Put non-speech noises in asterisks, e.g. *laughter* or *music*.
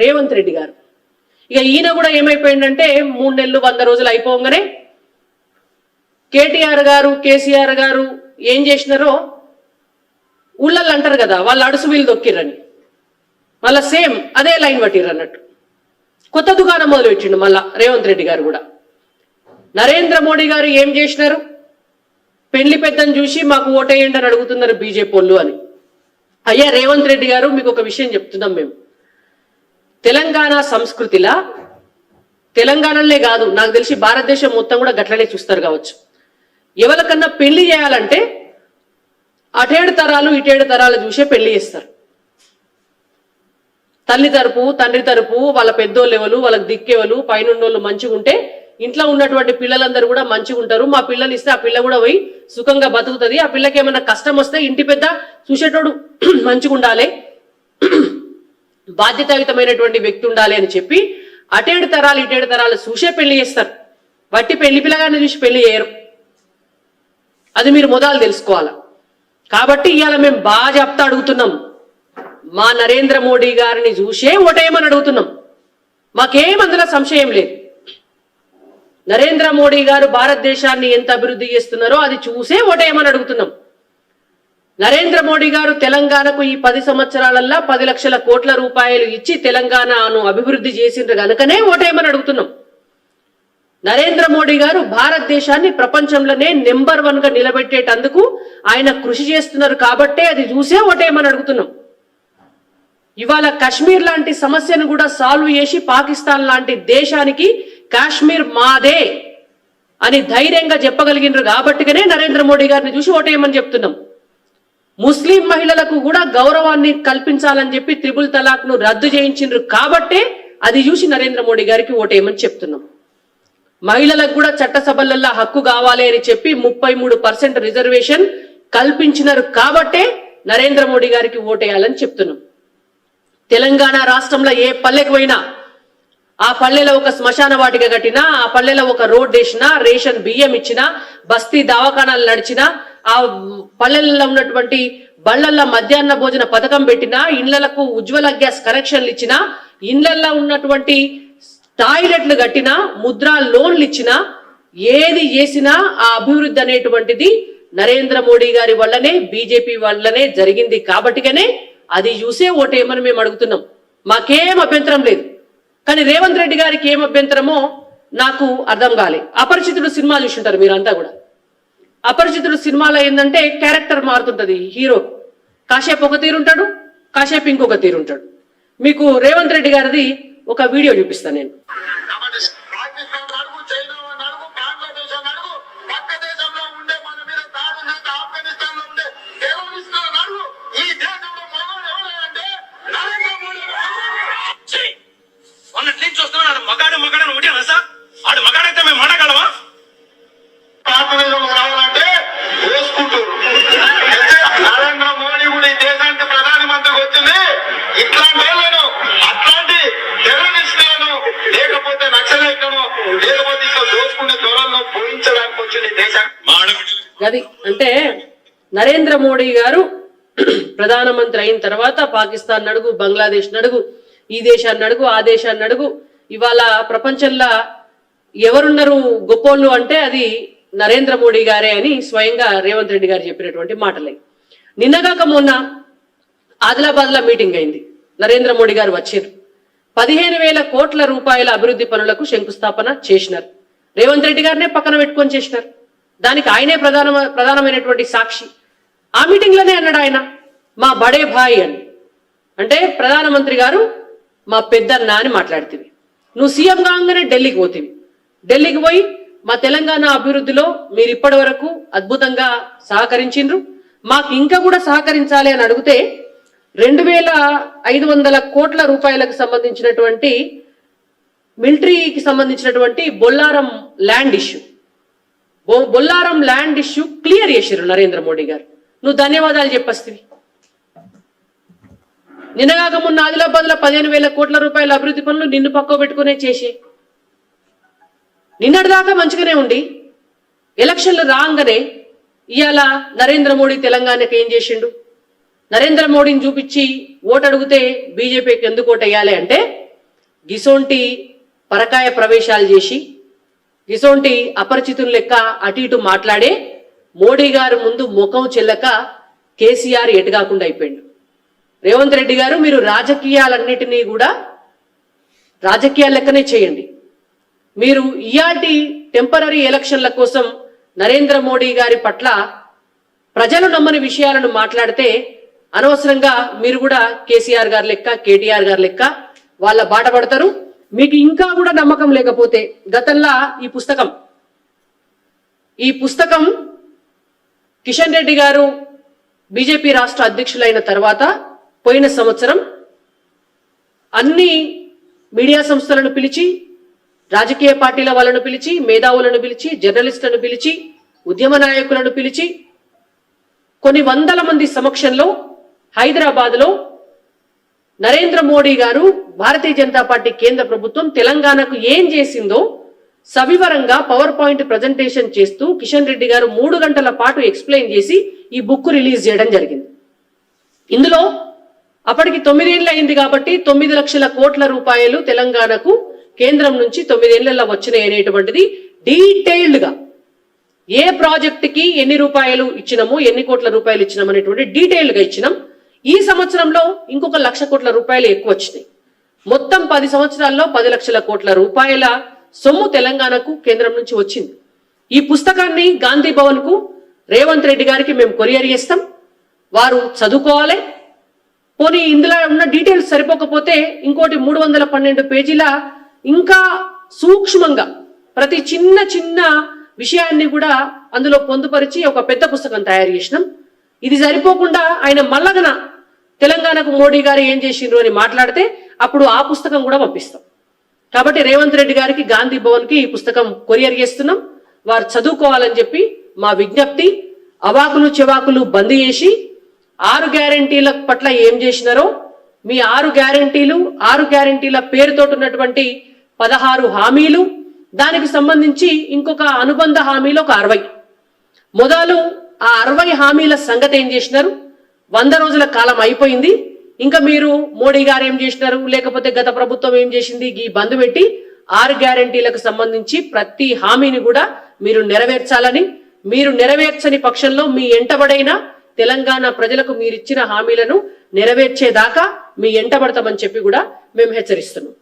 రేవంత్ రెడ్డి గారు. ఇక ఈయన కూడా ఏమైపోయిందంటే మూడు నెలలు వంద రోజులు అయిపోగానే కేటీఆర్ గారు కేసీఆర్ గారు ఏం చేసినారో ఊళ్ళల్లో అంటారు కదా వాళ్ళు అడుసు వీళ్ళు దొక్కిరని మళ్ళా సేమ్ అదే లైన్ పట్టిర్రు అన్నట్టు కొత్త దుకాణం మొదలు పెట్టిండు మళ్ళా రేవంత్ రెడ్డి గారు కూడా. నరేంద్ర మోడీ గారు ఏం చేసినారు? పెళ్ళి పెద్దని చూసి మాకు ఓటేయండి అని అడుగుతున్నారు బీజేపీ వాళ్ళు అని. అయ్యా రేవంత్ రెడ్డి గారు మీకు ఒక విషయం చెప్తున్నాం మేము. తెలంగాణ సంస్కృతిలా తెలంగాణలే కాదు నాకు తెలిసి భారతదేశం మొత్తం కూడా గట్లనే చూస్తారు కావచ్చు. ఎవరికన్నా పెళ్ళి చేయాలంటే అటేడు తరాలు ఇటేడు తరాలు చూసే పెళ్ళి చేస్తారు. తల్లి తరపు తండ్రి తరపు వాళ్ళ పెద్దోళ్ళు ఎవరు వాళ్ళకి దిక్కేవాళ్ళు పైనున్నోళ్ళు మంచిగా ఉంటే ఇంట్లో ఉన్నటువంటి పిల్లలందరూ కూడా మంచిగా ఉంటారు మా పిల్లలు ఇస్తే ఆ పిల్ల కూడా పోయి సుఖంగా బతుకుతుంది. ఆ పిల్లకి ఏమైనా కష్టం వస్తే ఇంటి పెద్ద చూసేటోడు *clears throat* మంచిగా ఉండాలి బాధ్యతాయుతమైనటువంటి వ్యక్తి ఉండాలి అని చెప్పి అటేడు తరాలు ఇటేడు తరాలు చూసే పెళ్ళి చేస్తారు. వట్టి పెళ్ళి పిల్లగాన్ని చూసి పెళ్ళి చేయరు. అది మీరు మొదలు తెలుసుకోవాలి. కాబట్టి ఇవాళ మేము బాగా చెప్తా అడుగుతున్నాం. మా నరేంద్ర మోడీ గారిని చూసే ఓటేయమని అడుగుతున్నాం. మాకేం అందులో సంశయం లేదు. నరేంద్ర మోడీ గారు భారతదేశాన్ని ఎంత అభివృద్ధి చేస్తున్నారో అది చూసే ఓటేయమని అడుగుతున్నాం. నరేంద్ర మోడీ గారు తెలంగాణకు ఈ పది సంవత్సరాలల్లా పది లక్షల కోట్ల రూపాయలు ఇచ్చి తెలంగాణను అభివృద్ధి చేసిండ్రు గనుకనే ఓటేయమని అడుగుతున్నాం. నరేంద్ర మోడీ గారు భారతదేశాన్ని ప్రపంచంలోనే నెంబర్ వన్గా నిలబెట్టేటందుకు ఆయన కృషి చేస్తున్నారు కాబట్టే అది చూసే ఓటేయమని అడుగుతున్నాం. ఇవాళ కాశ్మీర్ లాంటి సమస్యను కూడా సాల్వ్ చేసి పాకిస్తాన్ లాంటి దేశానికి కాశ్మీర్ మాదే అని ధైర్యంగా చెప్పగలిగినారు కాబట్టిగానే నరేంద్ర మోడీ గారిని చూసి ఓటేయమని చెప్తున్నాం. ముస్లిం మహిళలకు కూడా గౌరవాన్ని కల్పించాలని చెప్పి త్రిబుల్ తలాక్ను రద్దు చేయించిండ్రు కాబట్టే అది చూసి నరేంద్ర మోడీ గారికి ఓటేయమని చెప్తున్నాం. మహిళలకు కూడా చట్టసభలల్లో హక్కు కావాలి అని చెప్పి ముప్పై మూడు పర్సెంట్ రిజర్వేషన్ కల్పించినారు కాబట్టే నరేంద్ర మోడీ గారికి ఓటేయాలని చెప్తున్నాం. తెలంగాణ రాష్ట్రంలో ఏ పల్లెకు పోయినా ఆ పల్లెలో ఒక శ్మశాన వాటిక కట్టినా ఆ పల్లెలో ఒక రోడ్ వేసినా రేషన్ బియ్యం ఇచ్చినా బస్తీ దవాఖానాలు నడిచినా ఆ పల్లెల్లో ఉన్నటువంటి బళ్ళల్లో మధ్యాహ్న భోజన పథకం పెట్టినా ఇండ్లకు ఉజ్వల గ్యాస్ కనెక్షన్లు ఇచ్చినా ఇండ్లల్లో ఉన్నటువంటి టాయిలెట్లు కట్టినా ముద్రా లోన్లు ఇచ్చినా ఏది చేసినా ఆ అభివృద్ధి అనేటువంటిది నరేంద్ర మోడీ గారి వల్లనే బీజేపీ వల్లనే జరిగింది కాబట్టిగానే అది చూసే ఓటేమని మేము అడుగుతున్నాం. మాకేం అభ్యంతరం లేదు. కానీ రేవంత్ రెడ్డి గారికి ఏం అభ్యంతరమో నాకు అర్థం కాలే. అపరిచితుడు సినిమా చూసింటారు మీరంతా కూడా. అపరిచితుడు సినిమాలో ఏంటంటే క్యారెక్టర్ మారుతుంటది హీరో. కాసేపు ఒక తీరుంటాడు కాసేపు ఇంకొక తీరుంటాడు మీకు రేవంత్ రెడ్డి గారిది ఒక వీడియో చూపిస్తాను నేను కాబట్టి పాకిస్తాన్ నడుగు చైనా నడుగు బంగ్లాదేశ్ నడుగు పక్క దేశంలో ఉండే మన మీద దాడులు చేస్తే ఆఫ్ఘనిస్తాన్లో ఉండే టెర్రరిస్ట్ నడుగు ఈ దేశంలో మగవాడు ఎవరంటే నరేంద్ర మోడీ ఛీ! మొన్నటి నుంచి చూస్తున్నాడు ఆడు మగాడు మగాడని ఒకటేనా సార్ ఆడు మగాడైతే మేము మాడగలమా భారతదేశంలో రావాలంటే వేసుకుంటారు అయితే నరేంద్ర మోడీ కూడా ఈ దేశానికి ప్రధానమంత్రికి వచ్చింది ఇట్లాంటి వాళ్ళను అట్లాంటి టెర్రరిస్టులను లేకపోతే నక్సలైట్లను లేకపోతే ఇంకా దోచుకునే దొరలను పోయించడానికి వచ్చింది ఈ దేశానికి మా ఆడబిడ్డలు అది అంటే నరేంద్ర మోడీ గారు ప్రధానమంత్రి అయిన తర్వాత పాకిస్తాన్ నడుగు బంగ్లాదేశ్ నడుగు ఈ దేశాన్ని అడుగు ఆ దేశాన్ని అడుగు ఇవాళ ప్రపంచంలో ఎవరున్నారు గొప్పోళ్ళు అంటే అది నరేంద్ర మోడీ గారే అని స్వయంగా రేవంత్ రెడ్డి గారు చెప్పినటువంటి మాటలే. నిన్నగాక మొన్న ఆదిలాబాద్లో మీటింగ్ అయింది. నరేంద్ర మోడీ గారు వచ్చారు. పదిహేను వేల కోట్ల రూపాయల అభివృద్ధి పనులకు శంకుస్థాపన చేసినారు. రేవంత్ రెడ్డి గారినే పక్కన పెట్టుకొని చేసినారు. దానికి ఆయనే ప్రధాన ప్రధానమైనటువంటి సాక్షి. ఆ మీటింగ్లోనే అన్నాడు ఆయన మా బడే భాయ్ అని. అంటే ప్రధానమంత్రి గారు మా పెద్దన్న అని మాట్లాడుతుంది. నువ్వు సీఎం కాగానే ఢిల్లీకి పోతివి. ఢిల్లీకి పోయి మా తెలంగాణ అభివృద్ధిలో మీరు ఇప్పటి వరకు అద్భుతంగా సహకరించిండ్రు. మాకు ఇంకా కూడా సహకరించాలి అని అడిగితే రెండు వేల ఐదు వందల కోట్ల రూపాయలకు సంబంధించినటువంటి మిలిటరీకి సంబంధించినటువంటి Bollaram land issue. Bollaram land issue clear చేసిర్రు నరేంద్ర మోడీ గారు. నువ్వు ధన్యవాదాలు చెప్పేస్తివి. నిన్నగాక మొన్న ఆదిలాబాద్లో పదిహేను వేల కోట్ల రూపాయల అభివృద్ధి పనులు నిన్ను పక్కకు పెట్టుకునే చేసే నిన్నటిదాకా మంచిగానే ఉండి ఎలక్షన్లు రాగానే ఇవాళ నరేంద్ర మోడీ తెలంగాణకి ఏం చేసిండు? నరేంద్ర మోడీని చూపించి ఓటు అడిగితే బీజేపీకి ఎందుకు ఓటు వేయాలి అంటే గిసోంటి పరకాయ ప్రవేశాలు చేసి ఇసోంటి అపరిచితుల లెక్క అటు ఇటు మాట్లాడే మోడీ గారు ముందు ముఖం చెల్లక కేసీఆర్ ఎటుగాకుండా అయిపోయిండు. రేవంత్ రెడ్డి గారు మీరు రాజకీయాలన్నిటినీ కూడా రాజకీయాల లెక్కనే చేయండి. మీరు ఇయాటి టెంపరీ ఎలక్షన్ల కోసం నరేంద్ర మోడీ గారి పట్ల ప్రజలు నమ్మని విషయాలను మాట్లాడితే అనవసరంగా మీరు కూడా కేసీఆర్ గారి లెక్క కేటీఆర్ గారి లెక్క వాళ్ళ బాట పడతారు. మీకు ఇంకా కూడా నమ్మకం లేకపోతే గతంలో ఈ పుస్తకం ఈ పుస్తకం కిషన్ రెడ్డి గారు బీజేపీ రాష్ట్ర అధ్యక్షులైన తర్వాత పోయిన సంవత్సరం అన్ని మీడియా సంస్థలను పిలిచి రాజకీయ పార్టీల వాళ్ళను పిలిచి మేధావులను పిలిచి జర్నలిస్టులను పిలిచి ఉద్యమ నాయకులను పిలిచి కొన్ని వందల మంది సమక్షంలో హైదరాబాద్లో నరేంద్ర మోడీ గారు భారతీయ జనతా పార్టీ కేంద్ర ప్రభుత్వం తెలంగాణకు ఏం చేసిందో సవివరంగా పవర్ పాయింట్ ప్రజెంటేషన్ చేస్తూ కిషన్ రెడ్డి గారు మూడు గంటల పాటు ఎక్స్ప్లెయిన్ చేసి ఈ బుక్ రిలీజ్ చేయడం జరిగింది. ఇందులో అప్పటికి తొమ్మిదేళ్ళు అయింది కాబట్టి తొమ్మిది లక్షల కోట్ల రూపాయలు తెలంగాణకు కేంద్రం నుంచి తొమ్మిదేళ్ళలో వచ్చినాయి అనేటువంటిది డీటెయిల్డ్గా ఏ ప్రాజెక్టుకి ఎన్ని రూపాయలు ఇచ్చినాము ఎన్ని కోట్ల రూపాయలు ఇచ్చినాము అనేటువంటి డీటెయిల్డ్గా ఇచ్చినాం. ఈ సంవత్సరంలో ఇంకొక లక్ష కోట్ల రూపాయలు ఎక్కువ వచ్చినాయి. మొత్తం పది సంవత్సరాల్లో పది లక్షల కోట్ల రూపాయల సొమ్ము తెలంగాణకు కేంద్రం నుంచి వచ్చింది. ఈ పుస్తకాన్ని గాంధీ భవన్కు రేవంత్ రెడ్డి గారికి మేము కొరియర్ చేస్తాం. వారు చదువుకోవాలి. పోనీ ఇందులో ఉన్న డీటెయిల్స్ సరిపోకపోతే ఇంకోటి మూడు వందల పన్నెండు పేజీల ఇంకా సూక్ష్మంగా ప్రతి చిన్న చిన్న విషయాన్ని కూడా అందులో పొందుపరిచి ఒక పెద్ద పుస్తకం తయారు చేసినాం. ఇది సరిపోకుండా ఆయన మల్లగన తెలంగాణకు మోడీ గారు ఏం చేసిండ్రు అని మాట్లాడితే అప్పుడు ఆ పుస్తకం కూడా పంపిస్తాం. కాబట్టి రేవంత్ రెడ్డి గారికి గాంధీ భవన్కి ఈ పుస్తకం కొరియర్ చేస్తున్నాం. వారు చదువుకోవాలని చెప్పి మా విజ్ఞప్తి అవాకులు చెవాకులు బంద్ చేసి ఆరు గ్యారంటీల పట్ల ఏం చేసినారో మీ ఆరు గ్యారంటీలు ఆరు గ్యారంటీల పేరుతో ఉన్నటువంటి పదహారు హామీలు దానికి సంబంధించి ఇంకొక అనుబంధ హామీలు ఒక అరవై. మొదలు ఆ అరవై హామీల సంగతి ఏం చేసినారు? వంద రోజుల కాలం అయిపోయింది. ఇంకా మీరు మోడీ గారు ఏం చేసినారు? లేకపోతే గత ప్రభుత్వం ఏం చేసింది? ఈ బంద్ పెట్టి ఆరు గ్యారంటీలకు సంబంధించి ప్రతి హామీని కూడా మీరు నెరవేర్చాలని మీరు నెరవేర్చని పక్షంలో మీ ఎంటబడైన తెలంగాణ ప్రజలకు మీరిచ్చిన హామీలను నెరవేర్చేదాకా మీ ఎంటబడతామని చెప్పి కూడా మేము హెచ్చరిస్తున్నాం.